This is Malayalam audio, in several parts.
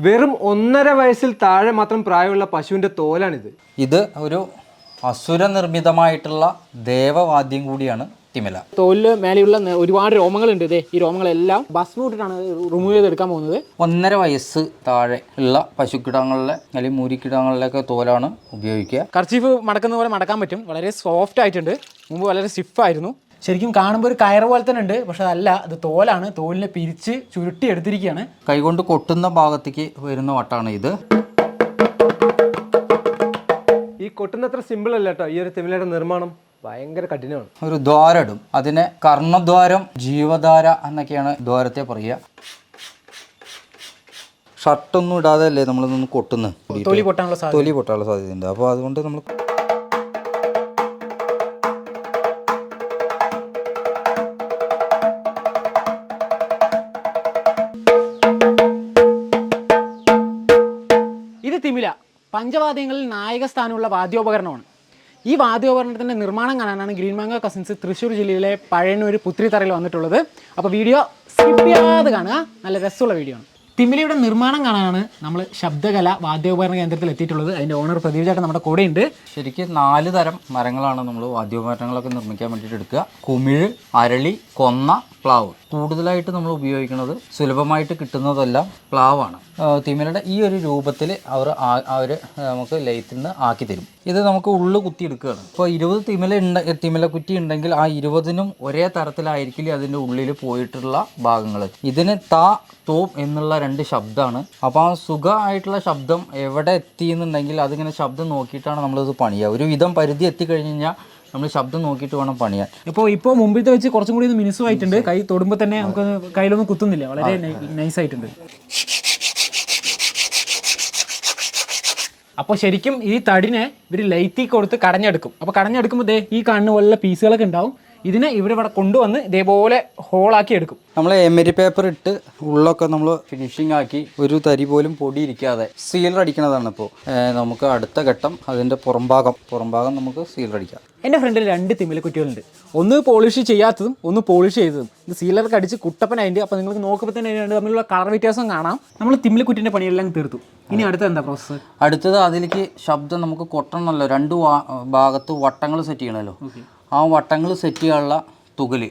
വെറും ഒന്നര വയസ്സിൽ താഴെ മാത്രം പ്രായമുള്ള പശുവിന്റെ തോലാണിത്. ഇത് ഒരു അസുര നിർമ്മിതമായിട്ടുള്ള ദേവവാദ്യം കൂടിയാണ് തിമില. തോലിൽ മേലെയുള്ള ന- ഒരുപാട് രോമങ്ങളുണ്ട് ഇതേ ഈ രോമങ്ങളെല്ലാം ഭസ്മം ഇട്ടിട്ടാണ് റിമൂവ് ചെയ്തെടുക്കാൻ പോകുന്നത്. ഒന്നര വയസ്സ് താഴെ ഉള്ള പശുക്കിടങ്ങളിലെ അല്ലെങ്കിൽ മൂരിക്കിടങ്ങളിലൊക്കെ തോലാണ് ഉപയോഗിക്കുക. കർച്ചീഫ് മടക്കുന്ന പോലെ മടക്കാൻ പറ്റും. വളരെ സോഫ്റ്റ് ആയിട്ടുണ്ട്. മുമ്പ് വളരെ സ്റ്റിഫ് ആയിരുന്നു. ശരിക്കും കാണുമ്പോൾ ഒരു കയർ പോലെ തന്നെ ഉണ്ട്. പക്ഷെ അതല്ല അത് തോലാണ്. തോലിനെ പിരിച്ച് ചുരുട്ടി എടുത്തിരിക്കുകയാണ്. കൈകൊണ്ട് കൊട്ടുന്ന ഭാഗത്തേക്ക് വരുന്ന വട്ടാണ് ഇത്. ഈ കൊട്ടുന്നത്ര സിമ്പിൾ അല്ല കേട്ടോ. ഈ ഒരു തിമിലയുടെ നിർമ്മാണം ഭയങ്കര കഠിനമാണ്. ഒരു ദ്വാരടും ഇടും. അതിനെ കർണദ്വാരം ജീവധാര എന്നൊക്കെയാണ് ദ്വാരത്തെ പറയുക. ഷർട്ടൊന്നും ഇടാതെ അല്ലേ നമ്മളിതൊന്ന് കൊട്ടുന്നത്? തൊലി പൊട്ടാനുള്ള സാധ്യത. തൊലി പൊട്ടാനുള്ള സാധ്യതയുണ്ട്. അപ്പോൾ അതുകൊണ്ട് നമ്മൾ ഇത് തിമില പഞ്ചവാദ്യങ്ങളിൽ നായക സ്ഥാനമുള്ള വാദ്യോപകരണമാണ്. ഈ വാദ്യോപകരണത്തിന്റെ നിർമ്മാണം കാണാനാണ് ഗ്രീൻ മാങ്ക കസിൻസ് തൃശ്ശൂർ ജില്ലയിലെ പഴയന്നൂർ പുത്രിത്തറയിൽ വന്നിട്ടുള്ളത്. അപ്പോൾ വീഡിയോ സ്കിപ്പ് ചെയ്യാതെ കാണുക. നല്ല രസമുള്ള വീഡിയോ ആണ്. തിമിലയുടെ നിർമ്മാണം കാണാനാണ് നമ്മൾ ശബ്ദകല വാദ്യോപകരണ കേന്ദ്രത്തിൽ എത്തിയിട്ടുള്ളത്. അതിന്റെ ഓണർ പ്രദീപ് ചേട്ടൻ നമ്മുടെ കൂടെയുണ്ട് ശരിക്കും നാല് തരം മരങ്ങളാണ് നമ്മൾ വാദ്യോപകരണങ്ങളൊക്കെ നിർമ്മിക്കാൻ വേണ്ടിയിട്ട് എടുക്കുക. കുമിഴ് അരളി കൊന്ന പ്ലാവ്. കൂടുതലായിട്ട് നമ്മൾ ഉപയോഗിക്കുന്നത് സുലഭമായിട്ട് കിട്ടുന്നതെല്ലാം പ്ലാവാണ്. തിമിലയുടെ ഈ ഒരു രൂപത്തിൽ അവർ അവർ നമുക്ക് ലയത്തിൽ നിന്ന് ആക്കി തരും. ഇത് നമുക്ക് ഉള്ളു കുത്തി എടുക്കുകയാണ്. ഇപ്പോൾ ഇരുപത് തിമില ഉണ്ട് തിമില കുറ്റി ഉണ്ടെങ്കിൽ ആ ഇരുപതിനും ഒരേ തരത്തിലായിരിക്കില്ല അതിന്റെ ഉള്ളിൽ പോയിട്ടുള്ള ഭാഗങ്ങൾ. ഇതിന് താ തോം എന്നുള്ള രണ്ട് ശബ്ദമാണ് അപ്പോൾ ആ സുഖമായിട്ടുള്ള ശബ്ദം എവിടെ എത്തി എന്നുണ്ടെങ്കിൽ അതിങ്ങനെ ശബ്ദം നോക്കിയിട്ടാണ് നമ്മളിത് പണിയുക. ഒരു വിധം പരിധി എത്തിക്കഴിഞ്ഞ് കഴിഞ്ഞാൽ നമ്മൾ ശബ്ദം നോക്കിയിട്ട് വേണം പണിയാൻ. ഇപ്പോൾ ഇപ്പോൾ മുമ്പിലത്തെ വെച്ച് കുറച്ചും കൂടി മിനുസുമായിട്ടുണ്ട്. കൈ തൊടുമ്പോൾ തന്നെ നമുക്ക് കയ്യിലൊന്നും കുത്തുന്നില്ല. വളരെ നൈസ് ആയിട്ടുണ്ട് അപ്പോൾ ശരിക്കും ഈ തടിനെ ഇവർ ലൈറ്റി കൊടുത്ത് കടഞ്ഞെടുക്കും. അപ്പോൾ കടഞ്ഞെടുക്കുമ്പോൾ ഈ കാണുന്ന പോലുള്ള പീസുകളൊക്കെ ഉണ്ടാവും. ഇതിനെ ഇവരിവിടെ കൊണ്ടുവന്ന് ഇതേപോലെ ഹോളാക്കി എടുക്കും. നമ്മൾ എമരി പേപ്പർ ഇട്ട് ഉള്ളൊക്കെ നമ്മൾ ഫിനിഷിംഗ് ആക്കി ഒരു തരി പോലും പൊടി ഇരിക്കാതെ സീലർ അടിക്കണതാണ് ഇപ്പോൾ നമുക്ക് അടുത്ത ഘട്ടം അതിന്റെ പുറംഭാഗം പുറംഭാഗം നമുക്ക് സീലർ അടിക്കാം. എന്റെ ഫ്രണ്ടിൽ രണ്ട് തിമിലക്കുറ്റികളുണ്ട് ഒന്ന് പോളിഷ് ചെയ്യാത്തതും ഒന്ന് പോളിഷ് ചെയ്തതും. ഇത് സീലർക്ക് അടിച്ച് കുട്ടപ്പനായിട്ട് അപ്പോൾ നിങ്ങൾക്ക് നോക്കുമ്പോൾ തന്നെ രണ്ട് തമ്മിലുള്ള കളർ വ്യത്യാസം കാണാം. നമ്മൾ തിമിലക്കുറ്റിന്റെ പണിയെല്ലാം തീർത്തു. ഇനി അടുത്ത എന്താ പ്രോസസ്സ് അടുത്തത് അതിലേക്ക് ശബ്ദം നമുക്ക് കൊട്ടണമല്ലോ. രണ്ട് ഭാഗത്ത് വട്ടങ്ങൾ സെറ്റ് ചെയ്യണമല്ലോ. ആ വട്ടങ്ങൾ സെറ്റ് ചെയ്യാനുള്ള തുകൽ.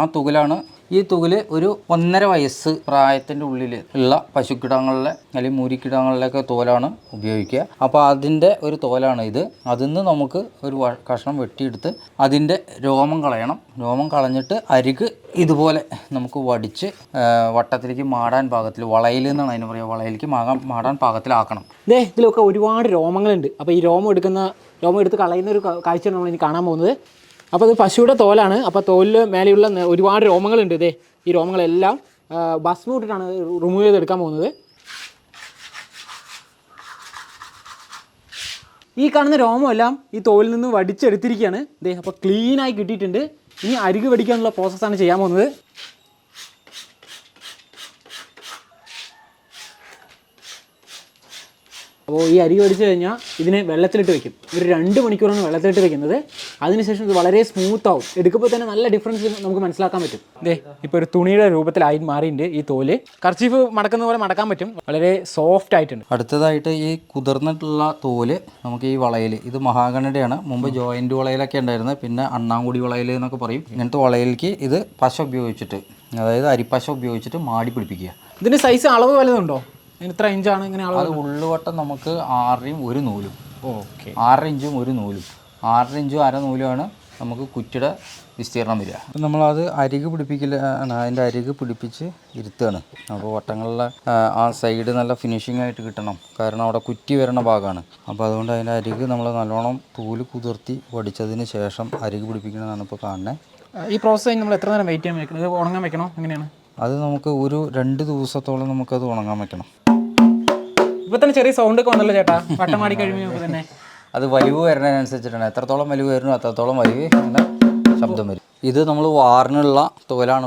ആ തുകലാണ് ഈ തുകൽ ഒരു ഒന്നര വയസ്സ് പ്രായത്തിന്റെ ഉള്ളിൽ ഉള്ള പശുക്കിടങ്ങളിലെ അല്ലെങ്കിൽ മൂരിക്കിടങ്ങളിലൊക്കെ തോലാണ് ഉപയോഗിക്കുക. അപ്പോൾ അതിന്റെ ഒരു തോലാണ് ഇത്. അതിൽ നിന്ന് നമുക്ക് ഒരു കഷ്ണം വെട്ടിയെടുത്ത് അതിന്റെ രോമം കളയണം. രോമം കളഞ്ഞിട്ട് അരിക് ഇതുപോലെ നമുക്ക് വടിച്ച് വട്ടത്തിലേക്ക് മാടാൻ പാകത്തിൽ വളയിൽ എന്നാണ് അതിന് പറയുക വളയിലേക്ക് മാകാൻ മാടാൻ പാകത്തിലാക്കണം. ദേ ഇതിലൊക്കെ ഒരുപാട് രോമങ്ങളുണ്ട്. അപ്പോൾ ഈ രോമം എടുക്കുന്ന രോമം എടുത്ത് കളയുന്ന ഒരു കാഴ്ചയാണ് നമ്മൾ ഇനി കാണാൻ പോകുന്നത്. അപ്പോൾ ഇത് പശുവിടെ തോലാണ്. അപ്പോൾ തോലിൽ മേലെയുള്ള ഒരുപാട് രോമങ്ങളുണ്ട് ഇതേ. ഈ രോമങ്ങളെല്ലാം ഭസ്മം ഇട്ടിട്ടാണ് റിമൂവ് ചെയ്തെടുക്കാൻ പോകുന്നത്. ഈ കാണുന്ന രോമമെല്ലാം ഈ തോലിൽ നിന്ന് വടിച്ചെടുത്തിരിക്കുകയാണ്. ദേ അപ്പോൾ ക്ലീനായി കിട്ടിയിട്ടുണ്ട്. ഇനി അരികു വടിക്കാനുള്ള പ്രോസസ്സാണ് ചെയ്യാൻ പോകുന്നത്. അപ്പോൾ ഈ അരി ഒടിച്ച് കഴിഞ്ഞാൽ ഇതിനെ വെള്ളത്തിലിട്ട് വെക്കും. ഒരു രണ്ട് മണിക്കൂറാണ് വെള്ളത്തിലിട്ട് വെക്കുന്നത്. അതിനുശേഷം ഇത് വളരെ സ്മൂത്ത് ആവും. എടുക്കുമ്പോൾ തന്നെ നല്ല ഡിഫറൻസ് നമുക്ക് മനസ്സിലാക്കാൻ പറ്റും. ദേ ഇപ്പോൾ ഒരു തുണിയുടെ രൂപത്തിലായി മാറിയിട്ടുണ്ട് ഈ തോൽ. കർച്ചീഫ് മടക്കുന്ന പോലെ മടക്കാൻ പറ്റും. വളരെ സോഫ്റ്റ് ആയിട്ടുണ്ട്. അടുത്തതായിട്ട് ഈ കുതിർന്നിട്ടുള്ള തോൽ നമുക്ക് ഈ വളയിൽ ഇത് മഹാഗണയുടെയാണ് മുമ്പ് ജോയിന്റ് വളയിലൊക്കെ ഉണ്ടായിരുന്നത്. പിന്നെ അണ്ണാങ്കുടി വളയിൽ എന്നൊക്കെ പറയും. ഇങ്ങനത്തെ വളയിലേക്ക് ഇത് പശ ഉപയോഗിച്ചിട്ട് അതായത് അരിപ്പശ ഉപയോഗിച്ചിട്ട് മാടി പിടിപ്പിക്കുക. ഇതിന്റെ സൈസ് അളവ് വലുതുണ്ടോ? ഇത്ര ഇഞ്ചാണ് ഇങ്ങനെ അത് ഉള്ളുവട്ടം നമുക്ക് ആറരയും ഒരു നൂലും. ഓക്കെ. ആറര ഇഞ്ചും ഒരു നൂലും. ആറര ഇഞ്ചും അര നൂലുമാണ് നമുക്ക് കുറ്റിയുടെ വിസ്തീർണം വരിക. അപ്പം നമ്മളത് അരിക് പിടിപ്പിക്കില്ല അതിന്റെ അരിക് പിടിപ്പിച്ച് ഇരുത്തുകയാണ് അപ്പോൾ വട്ടങ്ങളിലെ ആ, സൈഡ് നല്ല ഫിനിഷിംഗ് ആയിട്ട് കിട്ടണം. കാരണം അവിടെ കുറ്റി വരണ ഭാഗമാണ്. അപ്പോൾ അതുകൊണ്ട് അതിന്റെ അരിക് നമ്മൾ നല്ലോണം തൂൽ കുതിർത്തി വടിച്ചതിന് ശേഷം അരിക് പിടിപ്പിക്കണമെന്നാണ് ഇപ്പോൾ കാണുന്നത് ഈ പ്രോസസ്സ് കഴിഞ്ഞ് നമ്മൾ എത്ര നേരം വെയിറ്റ് ചെയ്യാൻ വെക്കണം? ഇത് ഉണങ്ങാൻ വെക്കണോ? എങ്ങനെയാണ്? അത് നമുക്ക് ഒരു രണ്ട് ദിവസത്തോളം നമുക്കത് ഉണങ്ങാൻ വെക്കണം. ഇപ്പൊ തന്നെ ചെറിയ സൗണ്ട് ഒക്കെ വന്നല്ലോ ചേട്ടാ. വട്ടം മാടി കഴിയുമ്പോൾ തന്നെ. അത് വലിവ് വരുന്നതിനനുസരിച്ചിട്ടാണ്. എത്രത്തോളം വലിവ് വരുന്നു അത്രത്തോളം വലിവ് ശബ്ദം വരും. ഇത് നമ്മൾ വാറിനുള്ള തോലാണ്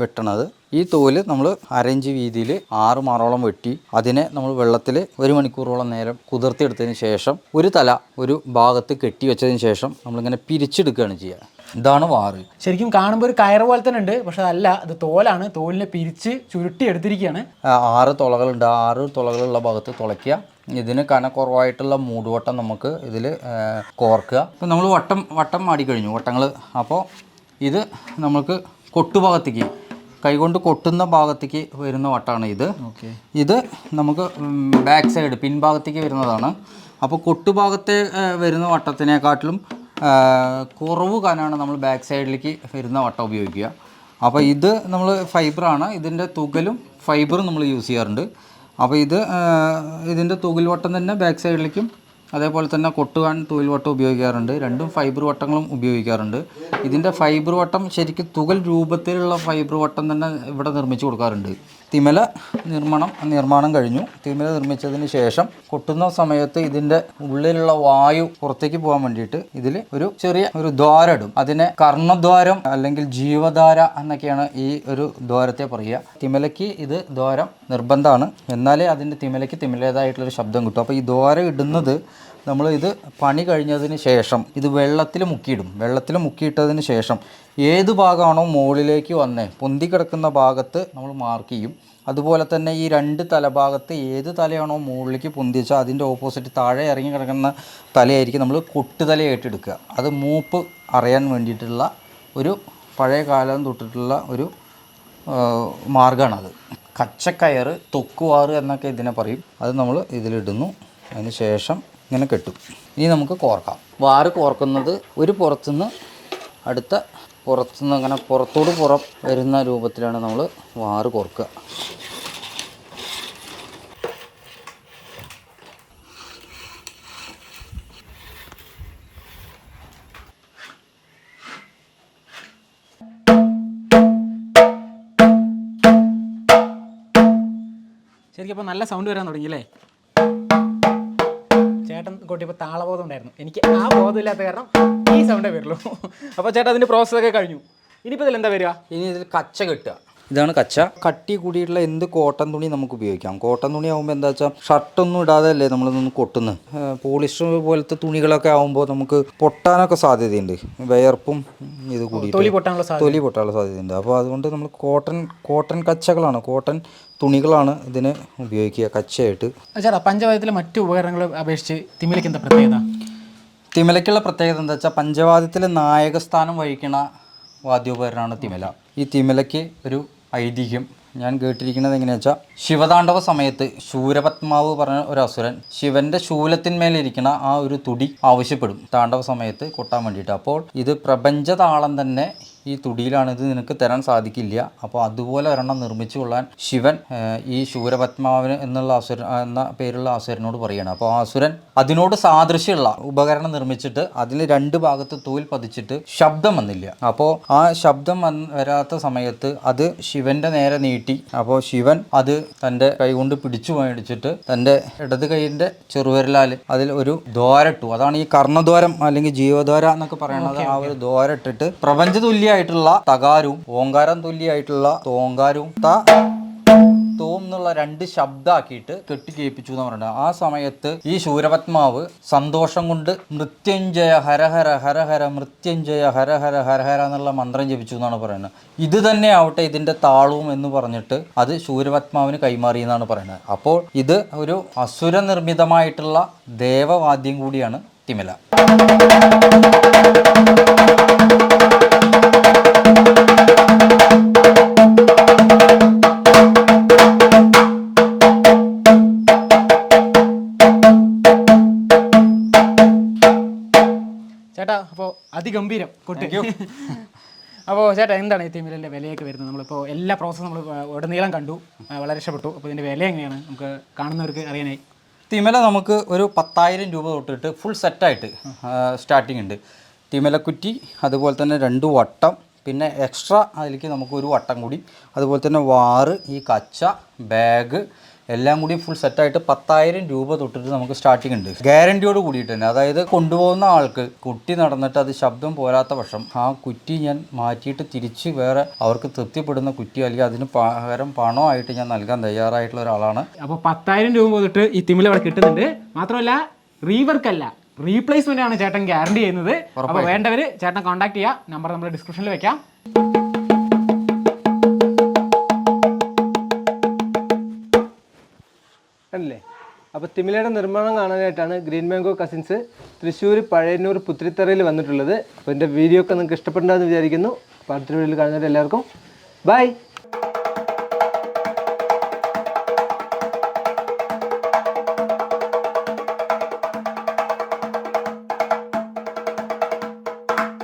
വെട്ടണത്. ഈ തോൽ നമ്മൾ അരഞ്ച് വീതിയിൽ ആറ് മാറോളം വെട്ടി അതിനെ നമ്മൾ വെള്ളത്തിൽ ഒരു മണിക്കൂറോളം നേരം കുതിർത്തിയെടുത്തതിന് ശേഷം ഒരു തല ഒരു ഭാഗത്ത് കെട്ടി വെച്ചതിന് ശേഷം നമ്മളിങ്ങനെ പിരിച്ചെടുക്കുകയാണ് ചെയ്യുക. ഇതാണ് വാറ്. ശരിക്കും കാണുമ്പോൾ ഒരു കയർ പോലെ തന്നെ ഉണ്ട് പക്ഷെ അതല്ല അത് തോലാണ്. തോലിനെ പിരിച്ച് ചുരുട്ടി എടുത്തിരിക്കുകയാണ്. ആറ് തുളകളുണ്ട്. ആറ് തുളകളുള്ള ഭാഗത്ത് തുളയ്ക്കുക. ഇതിന് കനക്കുറവായിട്ടുള്ള മൂടുവട്ടം നമുക്ക് ഇതിൽ കോർക്കുക. ഇപ്പം നമ്മൾ വട്ടം വട്ടം മാടി കഴിഞ്ഞു വട്ടങ്ങൾ അപ്പോൾ ഇത് നമുക്ക് കൊട്ടുഭാഗത്തേക്ക് കൈകൊണ്ട് കൊട്ടുന്ന ഭാഗത്തേക്ക് വരുന്ന വട്ടമാണ് ഇത്. ഇത് നമുക്ക് ബാക്ക് സൈഡ് പിൻഭാഗത്തേക്ക് വരുന്നതാണ്. അപ്പോൾ കൊട്ടുഭാഗത്തെ വരുന്ന വട്ടത്തിനെക്കാട്ടിലും കുറവ് കാനാണ് നമ്മൾ ബാക്ക് സൈഡിലേക്ക് വരുന്ന വട്ട ഉപയോഗിക്കുക. അപ്പോൾ ഇത് നമ്മൾ ഫൈബറാണ് ഇതിന്റെ തുകലും ഫൈബറും നമ്മൾ യൂസ് ചെയ്യാറുണ്ട്. അപ്പോൾ ഇത് ഇതിന്റെ തുകൽ വട്ടം തന്നെ ബാക്ക് സൈഡിലേക്കും അതേപോലെ തന്നെ കൊട്ടുവാൻ തുകൽ വട്ടം ഉപയോഗിക്കാറുണ്ട്. രണ്ടും ഫൈബർ വട്ടങ്ങളും ഉപയോഗിക്കാറുണ്ട്. ഇതിന്റെ ഫൈബർ വട്ടം ശരിക്കും തുകൽ രൂപത്തിലുള്ള ഫൈബർ വട്ടം തന്നെ ഇവിടെ നിർമ്മിച്ച് കൊടുക്കാറുണ്ട്. തിമല നിർമ്മാണം നിർമ്മാണം കഴിഞ്ഞു. തിമല നിർമ്മിച്ചതിന് ശേഷം കൊട്ടുന്ന സമയത്ത് ഇതിന്റെ ഉള്ളിലുള്ള വായു പുറത്തേക്ക് പോകാൻ വേണ്ടിയിട്ട് ഇതിൽ ഒരു ചെറിയ ഒരു ദ്വാരം ഇടും. അതിനെ കർണദ്വാരം അല്ലെങ്കിൽ ജീവധാര എന്നൊക്കെയാണ് ഈ ഒരു ദ്വാരത്തെ പറയുക. തിമലയ്ക്ക് ഇത് ദ്വാരം നിർബന്ധമാണ്. എന്നാലേ അതിന്റെ തിമലയ്ക്ക് തിമലേതായിട്ടുള്ളൊരു ശബ്ദം കിട്ടും. അപ്പോൾ ഈ ദ്വാരം ഇടുന്നത് നമ്മൾ ഇത് പണി കഴിഞ്ഞതിന് ശേഷം ഇത് വെള്ളത്തിൽ മുക്കിയിടും. വെള്ളത്തിൽ മുക്കിയിട്ടതിന് ശേഷം ഏത് ഭാഗമാണോ മുകളിലേക്ക് വന്നേ പൊന്തി കിടക്കുന്ന ഭാഗത്ത് നമ്മൾ മാർക്ക് ചെയ്യും. അതുപോലെ തന്നെ ഈ രണ്ട് തലഭാഗത്ത് ഏത് തലയാണോ മുകളിലേക്ക് പൊന്തിച്ചാൽ അതിന്റെ ഓപ്പോസിറ്റ് താഴെ ഇറങ്ങി കിടക്കുന്ന തലയായിരിക്കും നമ്മൾ കൊട്ടുതലയായിട്ട് എടുക്കുക അത് മൂപ്പ് അറിയാൻ വേണ്ടിയിട്ടുള്ള ഒരു പഴയ കാലം തൊട്ടിട്ടുള്ള ഒരു മാർഗമാണത്. കച്ചക്കയർ തൊക്കുവാറ് എന്നൊക്കെ ഇതിനെ പറയും. അത് നമ്മൾ ഇതിലിടുന്നു. അതിന് ശേഷം ഇങ്ങനെ കെട്ടും. ഇനി നമുക്ക് കോർക്കാം. വാറ് കോർക്കുന്നത് ഒരു പുറത്തുനിന്ന് അടുത്ത പുറത്തുനിന്ന് അങ്ങനെ പുറത്തോട് പുറം വരുന്ന രൂപത്തിലാണ് നമ്മൾ വാറ് കോർക്കുക. ശരിക്കും അപ്പോൾ നല്ല സൗണ്ട് വരാൻ തുടങ്ങി അല്ലേ? ചേട്ടൻ കൊട്ടിയപ്പോൾ താളബോധം ഉണ്ടായിരുന്നു. എനിക്ക് ആ ബോധമില്ലാത്ത കാരണം ഈ സൗണ്ടേ വരുള്ളൂ. അപ്പോൾ ചേട്ടൻ അതിന്റെ പ്രോസസ്സൊക്കെ കഴിഞ്ഞു. ഇനിയിപ്പോൾ ഇതിൽ എന്താ വരിക? ഇനി ഇതിൽ കച്ച കെട്ടുക. ഇതാണ് കച്ച. കട്ടി കൂടിയിട്ടുള്ള എന്ത് കോട്ടൺ തുണി നമുക്ക് ഉപയോഗിക്കാം? കോട്ടൺ തുണി ആകുമ്പോൾ എന്താ വെച്ചാൽ ഷർട്ടൊന്നും ഇടാതെ അല്ലേ നമ്മളൊന്ന് കൊട്ടുന്നത് പോളിസ്റ്റർ പോലത്തെ തുണികളൊക്കെ ആകുമ്പോൾ നമുക്ക് പൊട്ടാനൊക്കെ സാധ്യതയുണ്ട്. വിയർപ്പും ഇത് കൂടി തൊലി പൊട്ടാനുള്ള തൊലി പൊട്ടാനുള്ള സാധ്യതയുണ്ട്. അപ്പോൾ അതുകൊണ്ട് നമ്മൾ കോട്ടൺ കോട്ടൺ കച്ചകളാണ്. കോട്ടൺ തുണികളാണ് ഇതിന് ഉപയോഗിക്കുക കച്ചയായിട്ട്. ചേട്ടാ പഞ്ചവാദ്യത്തിലെ മറ്റു ഉപകരണങ്ങളെ അപേക്ഷിച്ച് തിമിലയ്ക്ക് എന്താ പ്രത്യേകത? തിമിലയ്ക്കുള്ള പ്രത്യേകത എന്താ വെച്ചാൽ പഞ്ചവാദ്യത്തിലെ നായകസ്ഥാനം വഹിക്കുന്ന വാദ്യോപകരണമാണ് തിമല. ഈ തിമലയ്ക്ക് ഒരു ഐതിഹ്യം. ഞാൻ കേട്ടിരിക്കുന്നത് എങ്ങനെയാ വെച്ചാൽ ശിവതാണ്ഡവ സമയത്ത് ശൂരപത്മാവ് പറഞ്ഞ ഒരു അസുരൻ ശിവന്റെ ശൂലത്തിന്മേലിരിക്കുന്ന ആ ഒരു തുടി ആവശ്യപ്പെടും. താണ്ഡവ സമയത്ത് കൊട്ടാൻ വേണ്ടിയിട്ട്. അപ്പോൾ ഇത് പ്രപഞ്ചതാളം തന്നെ ഈ തുടിയിലാണ് ഇത് നിനക്ക് തരാൻ സാധിക്കില്ല. അപ്പോൾ അതുപോലെ ഒരെണ്ണം നിർമ്മിച്ചു കൊള്ളാൻ ശിവൻ ഈ ശൂരപത്മാവിന് എന്നുള്ള അസുരൻ എന്ന പേരുള്ള അസുരനോട് പറയാണ്. അപ്പോൾ ആ അസുരൻ അതിനോട് സാദൃശ്യമുള്ള ഉപകരണം നിർമ്മിച്ചിട്ട് അതിൽ രണ്ട് ഭാഗത്ത് തൂൽ പതിച്ചിട്ട് ശബ്ദം വന്നില്ല. അപ്പോൾ ആ ശബ്ദം വന്ന് വരാത്ത സമയത്ത് അത് ശിവന്റെ നേരെ നീട്ടി. അപ്പോൾ ശിവൻ അത് തന്റെ കൈകൊണ്ട് പിടിച്ചു മേടിച്ചിട്ട് തന്റെ ഇടത് കൈയിന്റെ ചെറുവിരലാൽ അതിൽ ഒരു ദ്വാരട്ടു അതാണ് ഈ കർണദ്വാരം അല്ലെങ്കിൽ ജീവദ്വാര എന്നൊക്കെ പറയുന്നത്. ആ ഒരു ദ്വാരം ഇട്ടിട്ട് പ്രപഞ്ച തകാരും ഓങ്കാരം തുല്യായിട്ടുള്ള തോങ്കാരവും ത തോം എന്നുള്ള രണ്ട് കെട്ടി കേൾപ്പിച്ചു എന്ന് പറയുന്നത് ആ സമയത്ത് ഈ ശൂരപത്മാവ് സന്തോഷം കൊണ്ട് മൃത്യുഞ്ജയ ഹരഹര ഹരഹര മൃത്യുഞ്ജയ ഹരഹര ഹരഹര എന്നുള്ള മന്ത്രം ജപിച്ചു എന്നാണ് പറയുന്നത്. ഇത് തന്നെ ആവട്ടെ ഇതിന്റെ താളവും എന്ന് പറഞ്ഞിട്ട് അത് ശൂരപത്മാവിന് കൈമാറി എന്നാണ് പറയുന്നത്. അപ്പോൾ ഇത് ഒരു അസുര നിർമ്മിതമായിട്ടുള്ള ദേവവാദ്യം കൂടിയാണ് തിമല. ചേട്ടാ അപ്പോൾ അതിഗംഭീരം. കൊട്ട്. അപ്പോൾ ചേട്ടാ എന്താണ് ഈ തിമിലിന്റെ വിലയൊക്കെ വരുന്നത്? നമ്മളിപ്പോൾ എല്ലാ പ്രോസസ്സും നമ്മൾ ഉടനീളം കണ്ടു. വളരെ ഇഷ്ടപ്പെട്ടു. അപ്പോൾ ഇതിന്റെ വില എങ്ങനെയാണ്? നമുക്ക് കാണുന്നവർക്ക് അറിയാനായി. തിമല നമുക്ക് ഒരു പത്തായിരം രൂപ തൊട്ടിട്ട് ഫുൾ സെറ്റായിട്ട് സ്റ്റാർട്ടിംഗ് ഉണ്ട്. തിമലക്കുറ്റി അതുപോലെ തന്നെ രണ്ട് വട്ടം പിന്നെ എക്സ്ട്രാ അതിലേക്ക് നമുക്ക് ഒരു വട്ടം കൂടി അതുപോലെ തന്നെ വാറ് ഈ കച്ച ബാഗ് എല്ലാം കൂടി ഫുൾ സെറ്റായിട്ട് പത്തായിരം രൂപ തൊട്ടിട്ട് നമുക്ക് സ്റ്റാർട്ടിംഗ് ഉണ്ട്. ഗ്യാരണ്ടിയോട് കൂടിയിട്ട് തന്നെ അതായത് കൊണ്ടുപോകുന്ന ആൾക്ക് കുട്ടി നടന്നിട്ട് അത് ശബ്ദം പോരാത്ത പക്ഷം ആ കുറ്റി ഞാൻ മാറ്റിയിട്ട് തിരിച്ച് വേറെ അവർക്ക് തൃപ്തിപ്പെടുന്ന കുറ്റി അല്ലെങ്കിൽ അതിന് പകരം പണമായിട്ട് ഞാൻ നൽകാൻ തയ്യാറായിട്ടുള്ള ഒരാളാണ്. അപ്പോൾ പത്തായിരം രൂപ തൊട്ട് ഈ തിമിൽ അവിടെ കിട്ടുന്നുണ്ട്. മാത്രമല്ല റീവർക്ക് അല്ല റീപ്ലേസ്മെന്റ് ആണ് ചേട്ടൻ ഗ്യാരണ്ടി ചെയ്യുന്നത്. അപ്പോൾ വേണ്ടവർ ചേട്ടനെ കോൺടാക്ട് ചെയ്യുക നമ്പർ നമ്മൾ ഡിസ്ക്രിപ്ഷനിൽ വെക്കാം. കണ്ടില്ലേ അപ്പോൾ തിമിലയുടെ നിർമ്മാണം കാണാനായിട്ടാണ് green mango cousins Thrissur Pazhayannur പുത്തിരിത്തറയിൽ വന്നിട്ടുള്ളത്. അപ്പോൾ എന്റെ വീഡിയോ ഒക്കെ നിങ്ങൾക്ക് ഇഷ്ടപ്പെട്ടാന്ന് വിചാരിക്കുന്നു. അപ്പോൾ അടുത്ത വീഡിയോയിൽ കാണുന്നവരെല്ലാവർക്കും ബൈ.